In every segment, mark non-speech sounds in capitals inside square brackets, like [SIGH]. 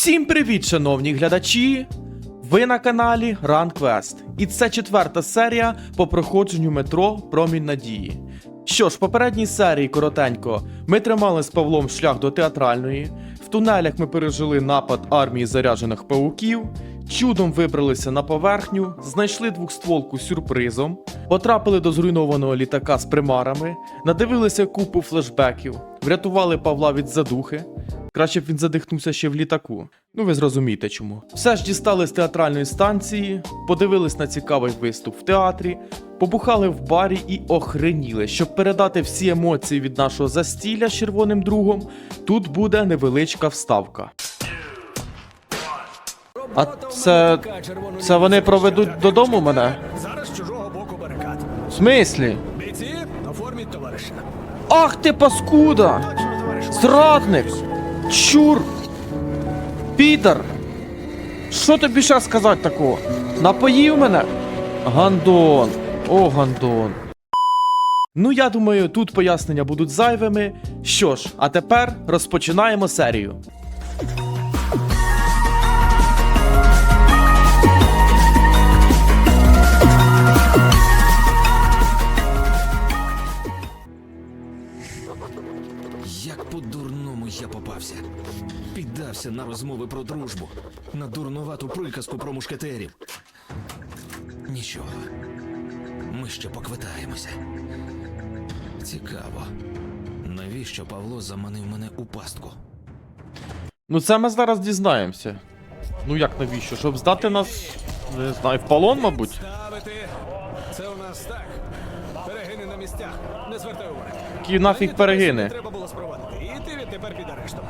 Всім привіт, шановні глядачі! Ви на каналі Run Quest. І це четверта серія по проходженню метро Промінь Надії. Що ж, в попередній серії коротенько ми тримали з Павлом шлях до театральної. В тунелях ми пережили напад армії заряджених пауків. Чудом вибралися на поверхню, знайшли двохстволку з сюрпризом, потрапили до зруйнованого літака з примарами, надивилися купу флешбеків, врятували Павла від задухи. Краще б він задихнувся ще в літаку. Ну ви зрозумієте чому. Все ж дістали з театральної станції, подивились на цікавий виступ в театрі, побухали в барі і охреніли. Щоб передати всі емоції від нашого застілля з червоним другом, тут буде невеличка вставка. А це. Це вони проведуть додому мене? Зараз з чужого боку барикад. В смислі? Бійці, оформіть товариша. Ах ти паскуда! Зрадник! Чур! Підар! Що тобі ще сказати такого? Напоїв мене? Гандон! О, гандон. Ну, я думаю, тут пояснення будуть зайвими. Що ж, а тепер розпочинаємо серію. Як по-дурному я попався. Піддався на розмови про дружбу, на дурнувату приказку про мушкетерів. Нічого. Ми ще поквитаємося. Цікаво. Навіщо Павло заманив мене у пастку? Ну, це ми зараз дізнаємося. Ну як навіщо? Щоб здати нас, не знаю, в полон, мабуть. Це у нас так. Перегини на місцях. Не звертай уваги. Які нафіг перегини? тебе Треба було спровадити. І ти відтепер під арештом.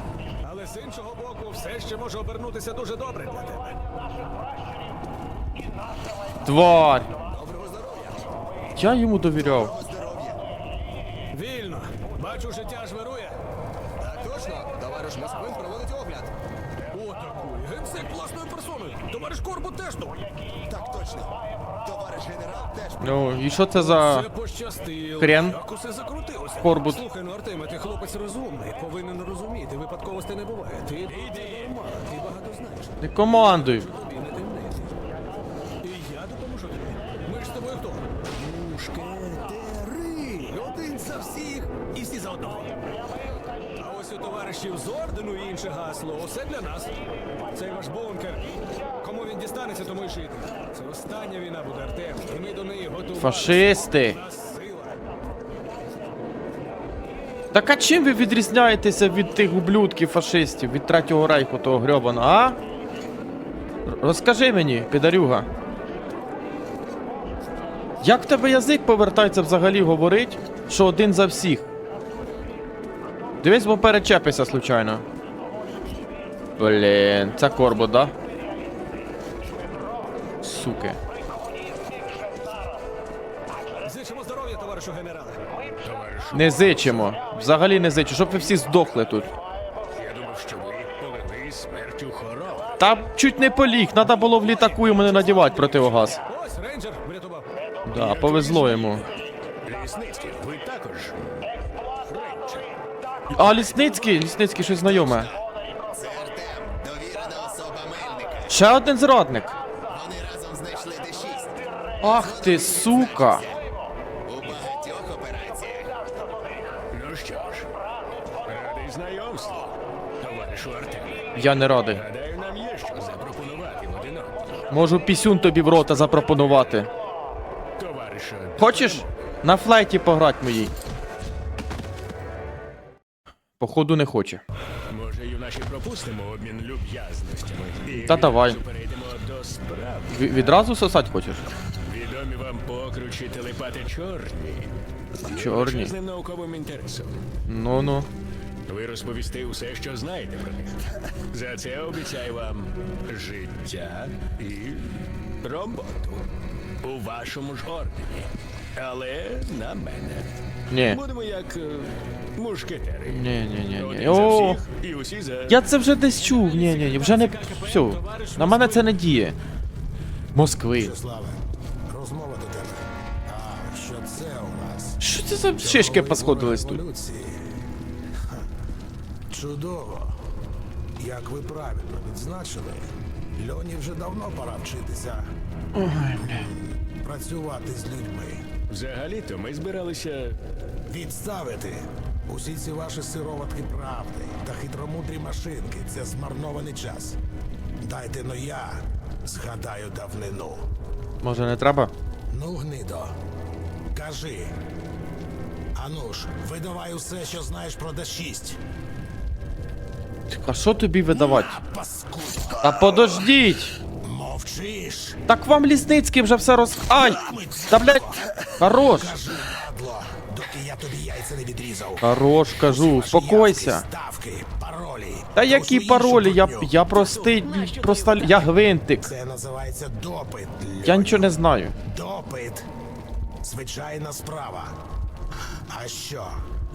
Але з іншого боку, все ще може обернутися дуже добре для тебе. Тварь! Я йому довіряв. Вільно. Бачу, життя ж вирує. Так точно, товариш Москвин проводить огляд. Генсек власною персоною. Товариш Корбут теж тут. Так точно. Товариш генерал теж Ну, і що це за. Це пощастило. Хрен. Як усе закрутилося. Корбут. Слухай, ну Артеме, ти хлопець розумний, повинен розуміти. Випадковостей не буває. Ти нормал, ти багато знаєш. Не командуй. Тобі не темниці. І я допоможу тобі. Ми ж з тобою хто? Мушкетери. Один за всіх і всі за одного. А ось у товаришів з ордену і інше гасло. Усе для нас. Цей ваш бункер. Кому він дістанеться, тому й жити. Це остання війна буде, Артем. І ми до неї готові. Фашисти. Так а чим ви відрізняєтеся від тих ублюдків фашистів, від третього рейху того грьобаного, а? Розкажи мені, підарюга. Як в тебе язик повертається взагалі говорить, що один за всіх? Дивись, бо перечепися случайно. Блін, це корбо, да? Суки. Зичимо здоров'я, товаришу генерале. Не зичимо. Взагалі не зичу, щоб ви всі здохли тут. Я думав, що ви полегли смертю хорова. Та чуть не поліг, треба було в літаку йому не надівати противогаз. Ось рейнджер врятував. Да, повезло йому. Лісницький, ви також. Рейнджер. А, Лісницький, Лісницький щось знайоме. Ще один зрадник. Вони разом знайшли Д6 Ах ти, сука. у багатьох операціях. Ну що ж, радий знайомству, товаришу Артем. Я не радий. Гадаю, нам є що запропонувати один. Можу пісюн тобі в рота запропонувати. Товаришу, Хочеш? На флейті пограть моїй. Походу не хоче. Може, юначе пропустимо обмін люб'язностями. І Та давай. відразу перейдемо до справи. Ві- відразу сосать хочеш? Відомі вам покручі телепати чорні. Чорні. З ним науковим інтересом. Ну ну. Ви розповісти усе, що знаєте про них. За це обіцяю вам життя і роботу у вашому ж ордені. Але на мене. Ні. Будемо як е, мушкетери. Ні, ні, ні, ні. Один за О, всіх і усі за я це вже десь чув. Ні, ні, ні, вже не. Все. На мене це не діє. Москви. Розмова до тебе. А що це у нас? Що це за шишки посходились тут? Революції. Ха. Чудово. Як ви правильно відзначили, Льоні вже давно пора вчитися працювати з людьми. Взагалі-то ми збиралися. Відставити усі ці ваші сироватки правди та хитромудрі машинки це змарнований час. Дайте но я згадаю давнину. Може не треба? Ну, гнидо, кажи. Ану ж, видавай усе, що знаєш про Д6. А що тобі видавати? Паскудо, Та подождіть! мовчиш. Так вам Лісницький вже все роз... Ай! Та блядь! Хорош! Доки я тобі яйця не відрізав. Хорош, кажу, успокойся. Та які паролі? Я, я простий, просто я гвинтик. Це називається допит. Я нічого не знаю. Допит. Звичайна справа. А що?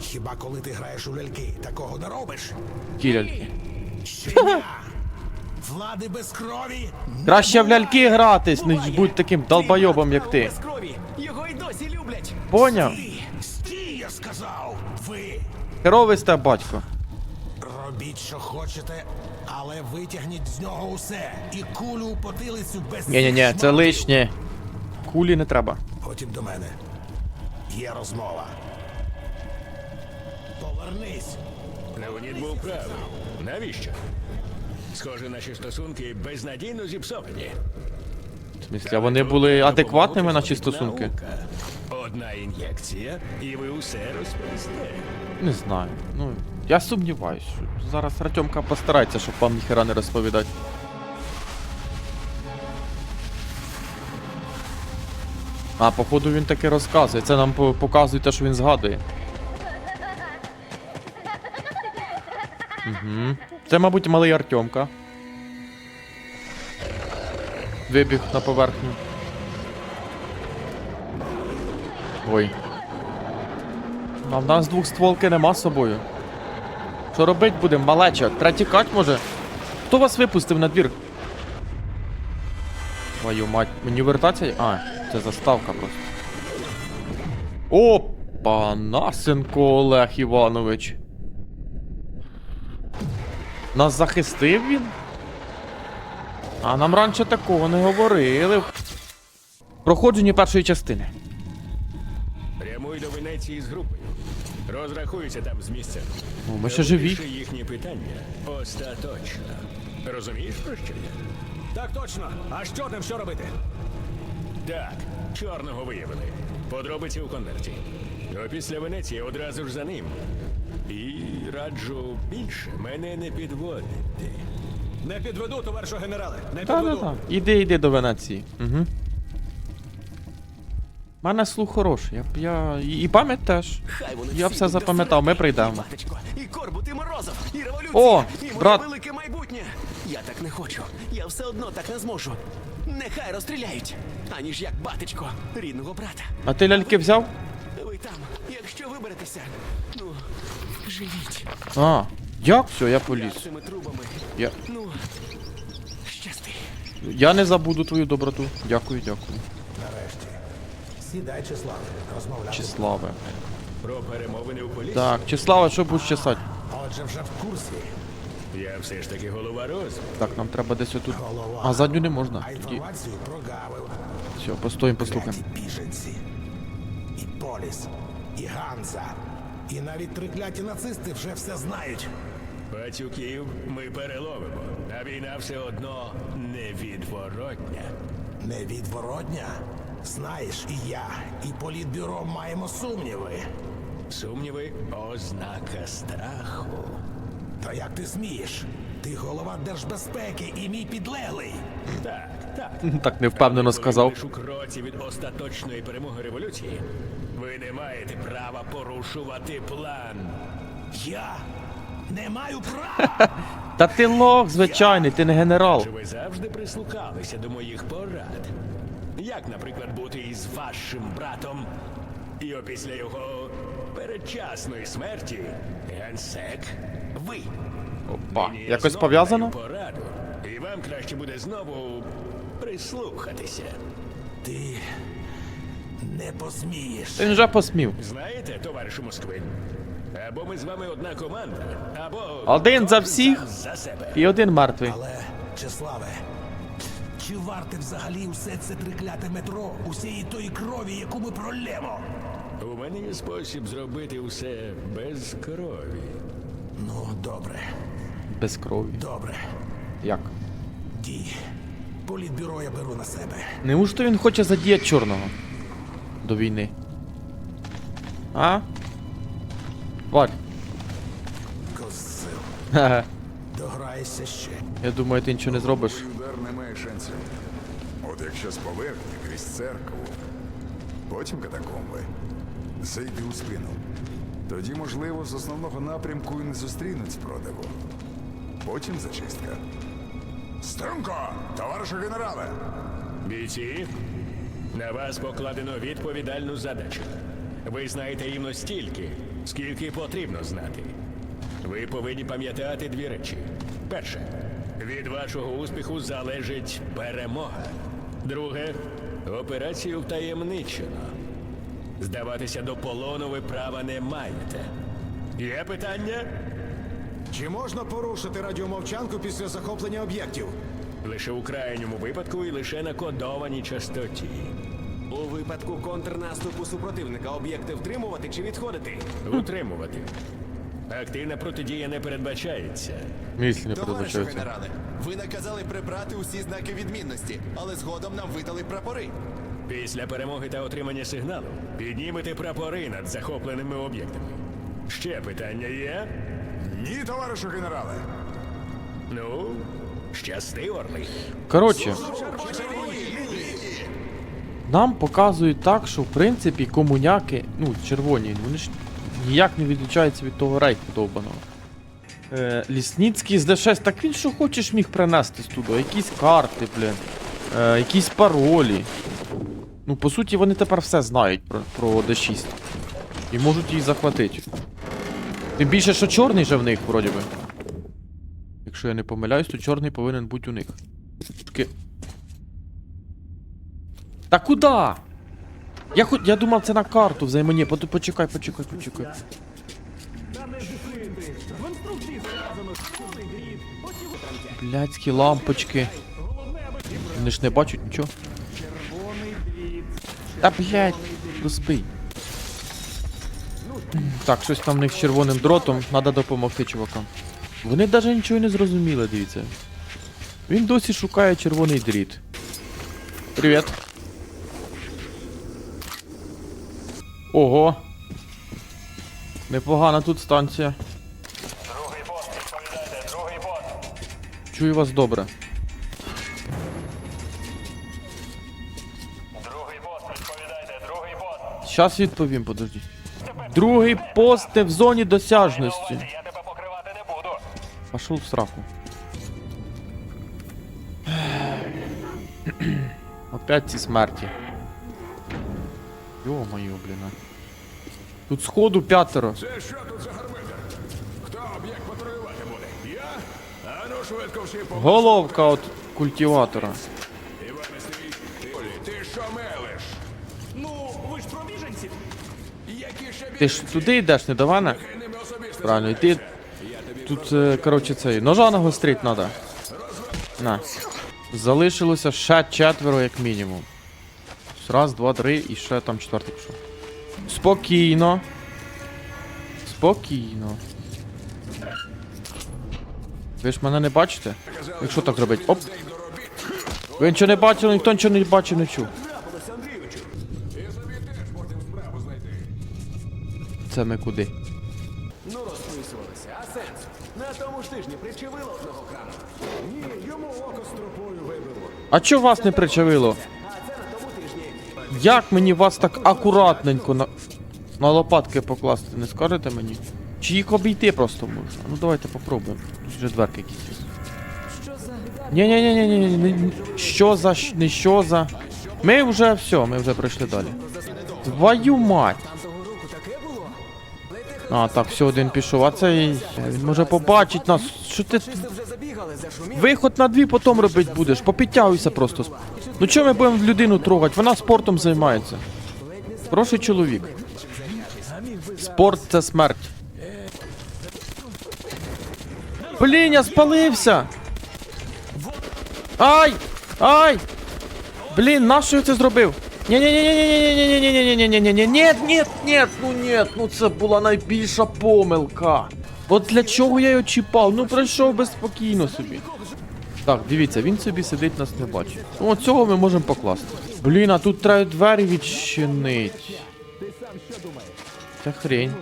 Хіба коли ти граєш у ляльки, такого не робиш? Кіляльки. Щеня! Влади без крові? Краще в ляльки гратись, ніж будь таким долбойобом, як ти. Поняв? Стій, я сказав! Ви Херовий батько. робіть, що хочете, але витягніть з нього усе. І кулю у потилицю без Ні-ні-ні, це шматків. лишнє. Кулі не треба. Потім до мене. Є розмова. Повернись. Леонід був правий. Навіщо? Схоже, наші стосунки безнадійно зіпсовані. В смислі, а вони були адекватними наші стосунки? Наука. Одна ін'єкція, і ви усе розповісте. Не знаю. Ну, я сумніваюсь, зараз Артемка постарається, щоб вам ніхера не розповідати. А, походу він таки розказує. Це нам показує те, що він згадує. Угу. Це, мабуть, малий Артемка. Вибіг на поверхню. Ой. А в нас двохстволки нема з собою. Що робить будемо, малеча? Треба тікать може? Хто вас випустив на двір? Твою мать, мені вертатися? А, це заставка просто. Опа, Насенко Олег Іванович. Нас захистив він? А нам раніше такого не говорили. Проходження першої частини. Прямуй з групою. Розрахуйся там з місцем. О, ми ще живі. Виріши їхні питання остаточно. Розумієш про що я? Так точно. А що там що робити? Так, чорного виявили. Подробиці у конверті. А після Венеції одразу ж за ним. І раджу більше мене не підводити. Не підведу, товаришу генерале. Не Та, та, підведу. та. Іди, іди до Венеції. Угу. У мене слух хороший. Я, я... І пам'ять теж. Хай вони Я все запам'ятав, ми прийдемо. І Корбут, і Морозов, і революція, О, і моє брат. велике майбутнє. Я так не хочу. Я все одно так не зможу. Нехай розстріляють, аніж як батечко, рідного брата. А ти ляльки взяв? Ви там, якщо виберетеся, ну, живіть. А, як все, я поліз. Я цими трубами. Я, Ну, щасти. я не забуду твою доброту. Дякую, дякую. Сідай, Числав. Розмовляти. Числаве. Про перемовини у поліції. Так, Числаве, що будеш чесати? Отже, вже в курсі. Я все ж таки голова розвитку. Так, нам треба десь отут. Голова. А задню не можна. А Тоді. інформацію прогавив. Все, постоїмо, послухаємо. Кляті біженці. І Поліс, і Ганза. І навіть трикляті нацисти вже все знають. Пацюків ми переловимо, а війна все одно невідворотня. Невідворотня. Знаєш, і я, і політбюро маємо сумніви. Сумніви ознака страху. Та як ти смієш? Ти голова держбезпеки і мій підлеглий. Так, так. Так невпевнено сказав. у кроці від остаточної перемоги революції. Ви не маєте права порушувати план. Я не маю права. Та ти лох, звичайний, ти не генерал. Чи ви завжди прислухалися до моїх порад? Як, наприклад, бути із вашим братом? І опісля його передчасної смерті генсек ви. Опа, Мені якось знову пов'язано? пораду, і вам краще буде знову прислухатися. Ти не посмієш. Ти вже посмів. Знаєте, товаришу Москвин, Або ми з вами одна команда, або Один за всіх за себе. і один мертвий. Але, Чеславе, чи варте взагалі все це трикляте метро, усієї тої крові, яку ми пролємо? У мене є спосіб зробити все без крові. Ну, добре, Без крові. добре. Як? Дій. Політбюро я беру на себе. Неужто він хоче задіяти чорного? До війни. А? Валь. Козил. [LAUGHS] Хе-хе. Ще. Я думаю, ти нічого не зробиш. Удар не має шансів. От якщо з поверхні крізь церкву, потім катакомби, зайди у спину. Тоді, можливо, з основного напрямку і не зустрінуть спротиву. Потім зачистка. Струнко, товаришу генерале! Бійці, на вас покладено відповідальну задачу. Ви знаєте рівно стільки, скільки потрібно знати. Ви повинні пам'ятати дві речі. Перше, від вашого успіху залежить перемога. Друге, операцію втаємничено. Здаватися до полону ви права не маєте. Є питання? Чи можна порушити радіомовчанку після захоплення об'єктів? Лише у крайньому випадку і лише на кодованій частоті. У випадку контрнаступу супротивника об'єкти втримувати чи відходити? Утримувати. Активна протидія не передбачається. Мислі не Товаришу передбачаються. генерале, ви наказали прибрати усі знаки відмінності, але згодом нам видали прапори. Після перемоги та отримання сигналу піднімете прапори над захопленими об'єктами. Ще питання є? Ні, товаришу генерале! Ну, щасти, Орлий. Коротше. Нам показують так, що в принципі комуняки, ну, червоні, вони ж ніяк не відлічаються від того рейку довбаного. Е, Лісніцький з D6, так він що хочеш міг принести туди? Якісь карти, блін. Е, якісь паролі. Ну, по суті, вони тепер все знають про, про D6. І можуть її захватити. Тим більше, що чорний же в них, вроді би. Якщо я не помиляюсь, то чорний повинен бути у них. Таки. Та куди? Я хо... я думав, це на карту взаємодія. Почекай, почекай, почекай. Блядські лампочки. Вони ж не бачать нічого. Та блядь, розбий. Так, щось там в них з червоним дротом, треба допомогти чувакам. Вони навіть нічого не зрозуміли, дивіться. Він досі шукає червоний дріт. Привіт. Ого. Непогана тут станція. Другий пост, відповідайте, другий пост. Чую вас добре. Другий пост, відповідайте, другий пост. Щас відповім, подожди. Другий пост не в зоні досяжності. Я тебе покривати не буду. Пошел в сраку. Опять ці смерті. Йо-моє, блін. Тут сходу п'ятеро. Це що тут за гармидер? Хто об'єкт патрулювати буде? Я? А ну швидко всі по... Головка от культиватора. Іване Сергій, ти, що мелиш? Ну, ви ж про біженців. Які ще Ти ж туди йдеш, не до мене? ними особисто Правильно, і ти. Тут, е, коротше, цей. Ножа нагострить треба. На. Залишилося ще четверо, як мінімум. Раз, два, три і ще там четвертий пішов. Спокійно. Спокійно. Ви ж мене не бачите? Якщо так зробить? Оп. Ви нічого не бачили, ніхто нічого не бачив, не чув. Це ми куди? Ну, розписувалися, а сенс? На тому ж тижні причевило одного крану. Ні, йому око стропою вибило. А чого вас не причавило? Як мені вас так акуратненько на, на лопатки покласти, не скажете мені? Чи їх обійти просто можна? Ну давайте попробуємо. Тут вже дверки якісь. ні ні ні ні ні ні Що за не що за. Ми вже все, ми вже пройшли далі. Твою мать! А, так, все, один пішов, а цей. Він може побачить нас. Що ти. Виход на дві потім робити будеш. Попідтягуйся просто. Ну чого ми будемо людину трогати? Вона спортом займається. Хороший чоловік. Спорт це смерть. Блін, я спалився! Ай! Ай! Блін, нащо я це зробив? ні ні ні ні ні ні ні ні ні ні ні ні ні ні ні ну ні, ну це була найбільша помилка. От для чого я його чіпав? Ну пройшов би спокійно собі. Так, дивіться, він собі сидить, нас не бачить. Ну, от цього ми можемо покласти. Блін, а тут треба двері відчинить. Це хрень.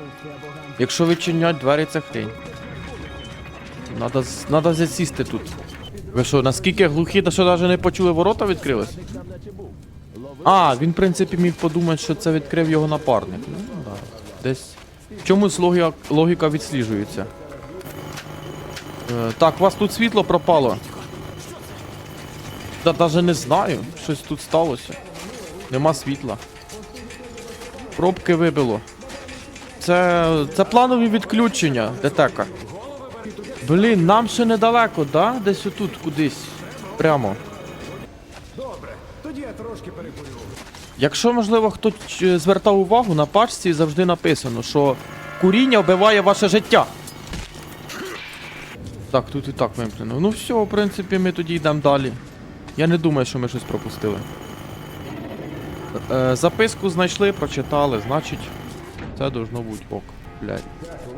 Якщо відчинять двері, це хрень. Надо, надо засісти тут. Ви що, наскільки глухі, та що навіть не почули ворота відкрились? А, він, в принципі, міг подумати, що це відкрив його напарник. Ну, да. Десь. В чомусь логіка, логіка відсліджується. Е, так, у вас тут світло пропало. Та навіть не знаю, щось тут сталося. Нема світла. Пробки вибило. Це. це планові відключення, ДТК. Блін, нам ще недалеко, да? Десь отут кудись. Прямо. Добре, Тоді я трошки перекурю. Якщо, можливо, хтось е, звертав увагу, на пачці завжди написано, що куріння вбиває ваше життя. Так, тут і так вимкнено. Ну все, в принципі, ми тоді йдемо далі. Я не думаю, що ми щось пропустили. Е, записку знайшли, прочитали, значить, це должно бути ок. Блядь.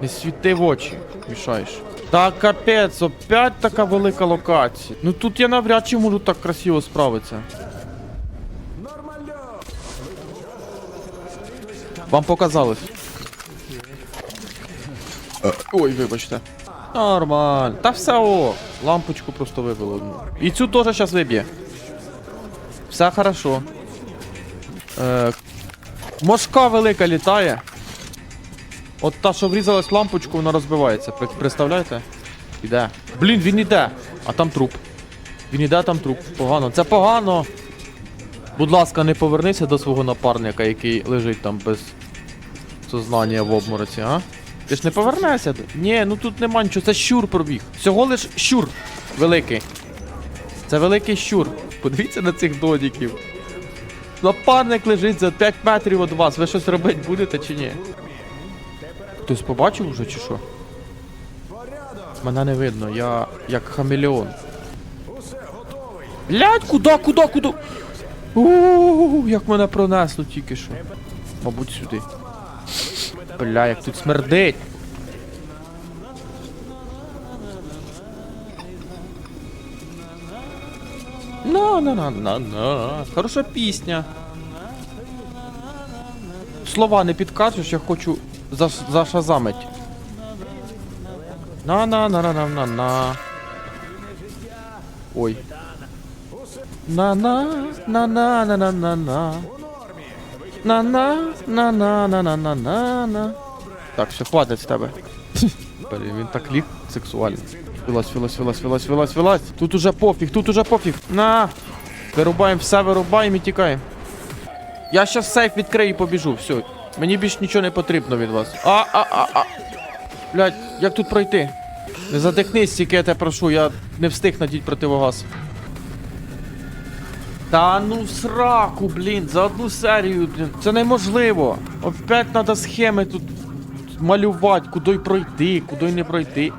Не світи в очі, мішаєш. Та капець, опять така велика локація. Ну тут я навряд чи можу так красиво справитися. Вам показалось. Ой, вибачте. Нормально. Та все о. Лампочку просто вибило одну. І цю теж зараз виб'є. Все хорошо. Е, мошка велика літає. От та, що врізалась в лампочку, вона розбивається. Представляєте? Іде. Блін, він іде. А там труп. Він іде, там труп. Погано. Це погано. Будь ласка, не повернися до свого напарника, який лежить там без сознання в обмороці, а? Ти ж не повернешся? Ні, ну тут нема нічого, це щур пробіг. Всього лиш щур великий. Це великий щур. Подивіться на цих додіків. Напарник лежить за 5 метрів від вас. Ви щось робити будете чи ні? Хтось побачив вже чи що? Мене не видно, я як хамелеон. Блядь, куди, куди, куди? Ууу, як мене пронесло тільки що. Мабуть, сюди. Бля, як тут смердить. На на на на на Хороша пісня. Слова не підкажеш, я хочу заш зашазамить. На на на на на на на Ой. На на на на на на на на на на на на на на на на на Так, все, хватить з тебе. [LAUGHS] Блін, він так ліг сексуально. Вилазь, вилазь, вилазь, вилазь, вилазь, вилазь. Тут уже пофіг, тут уже пофіг. На! Вирубаємо все, вирубаємо і тікаємо. Я щас сейф відкрию і побіжу, все. Мені більш нічого не потрібно від вас. А, а, а, а. Блядь, як тут пройти? Не задихнись, тільки я тебе прошу, я не встиг надіть противогаз. Та ну в сраку, блін, за одну серію, блін. Це неможливо. Опять треба схеми тут малювати, куди й пройти, куди не пройти.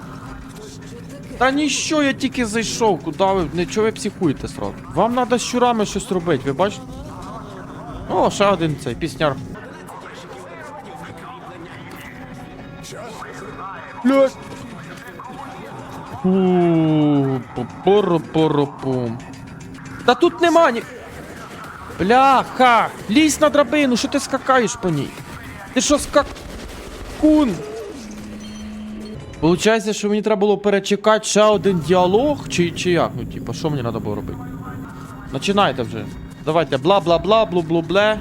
Та ніщо, я тільки зайшов, куди ви. Нічого ви психуєте сразу. Вам треба щурами щось робити, ви бачите? О, ще один цей пісняр. Блядь. Фу, пу-пору-пору-пум. Та тут нема ні. Бляха! Лізь на драбину, що ти скакаєш по ній? Ти що скакун? Получається, що мені треба було перечекати ще один діалог, чи, чи як? Ну, типа, що мені треба було робити? Починайте вже. Давайте бла-бла-бла, блу-блу-бле.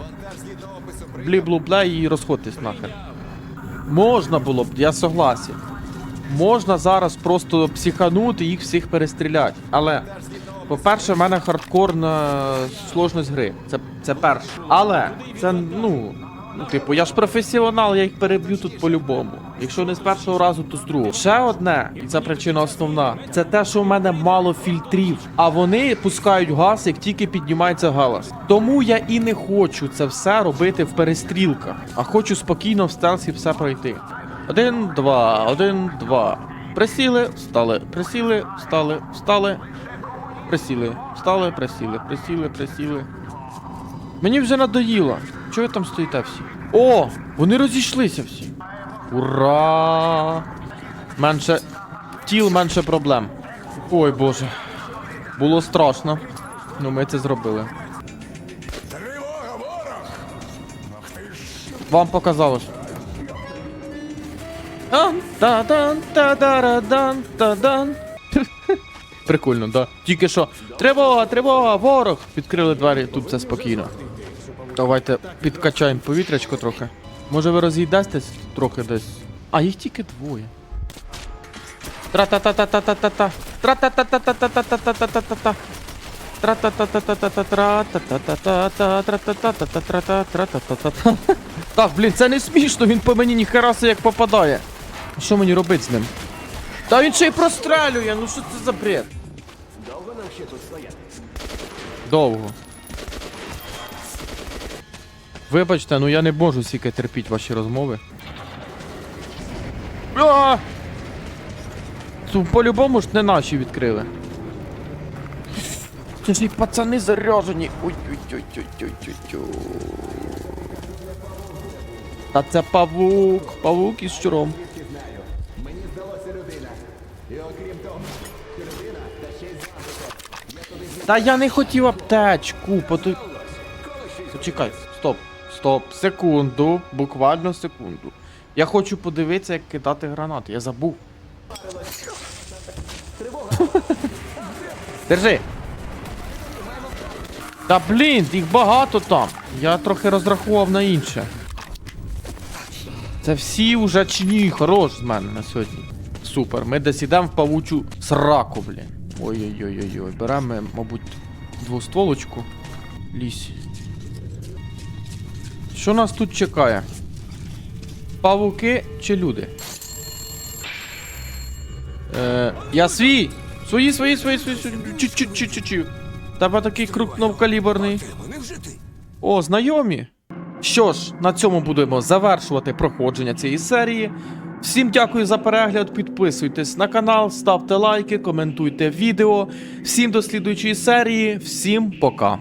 Блі-блу-бле і розходьтесь нахер. Можна було б, я согласен. Можна зараз просто психанути і їх всіх перестріляти. Але, по-перше, в мене хардкорна сложність гри. Це, це перше. Але це, ну. Ну, типу, я ж професіонал, я їх переб'ю тут по-любому. Якщо не з першого разу, то з другого. Ще одне, і це причина основна. Це те, що в мене мало фільтрів, а вони пускають газ, як тільки піднімається галас. Тому я і не хочу це все робити в перестрілках, а хочу спокійно в стелсі все пройти. Один, два, один, два. Присіли, встали, присіли, встали, встали. Присіли, встали, присіли, присіли, присіли. Мені вже надоїло. Чого ви там стоїте всі? О! Вони розійшлися всі. Ура! Менше тіл, менше проблем. Ой боже. Було страшно. Ну ми це зробили. Вам показалось. Ан, та-дан, та-дара-дан, та-дан. [LAUGHS] Прикольно, да. Тільки що. Тривога, тривога, ворог! Відкрили двері, тут все спокійно. Давайте підкачаємо повітрячко трохи. Може ви розійдетесь трохи десь. А їх тільки двоє. Тра-та-та-та-та-та-та-та. Тра-та-та-та-та-та-та-та-та-та-та-та-та-та-та-та-та-та-та. Так, блін, це не смішно, він по мені ніхераси як попадає. Що мені робити з ним? Та він ще й прострелює, ну що це за бред? Довго. Вибачте, ну я не можу стільки терпіти ваші розмови. А! По-любому ж не наші відкрили. Це ж і пацани заряжені. Ой-ой-ой-ой-ой-ой-ой. Та це павук. Павук із щуром. Та я не хотів аптечку, поту... Почекай, стоп, стоп, секунду, буквально секунду. Я хочу подивитися, як кидати гранати, я забув. [LAUGHS] Держи. Та блін, їх багато там. Я трохи розрахував на інше. Це всі уже чи ні, хорош з мене на сьогодні. Супер, ми десь ідемо в павучу сраку, блін. Ой-ой-ой-ой-ой. Беремо, мабуть, двостволочку. Лізь. Що нас тут чекає? Павуки чи люди? Е, я свій! Свої, свої, свої, свої, свої. Чу-чу-чу-чу-чу. Тебе такий крупнокаліберний. О, знайомі. Що ж, на цьому будемо завершувати проходження цієї серії. Всім дякую за перегляд. Підписуйтесь на канал, ставте лайки, коментуйте відео. Всім до слідуючої серії. Всім пока.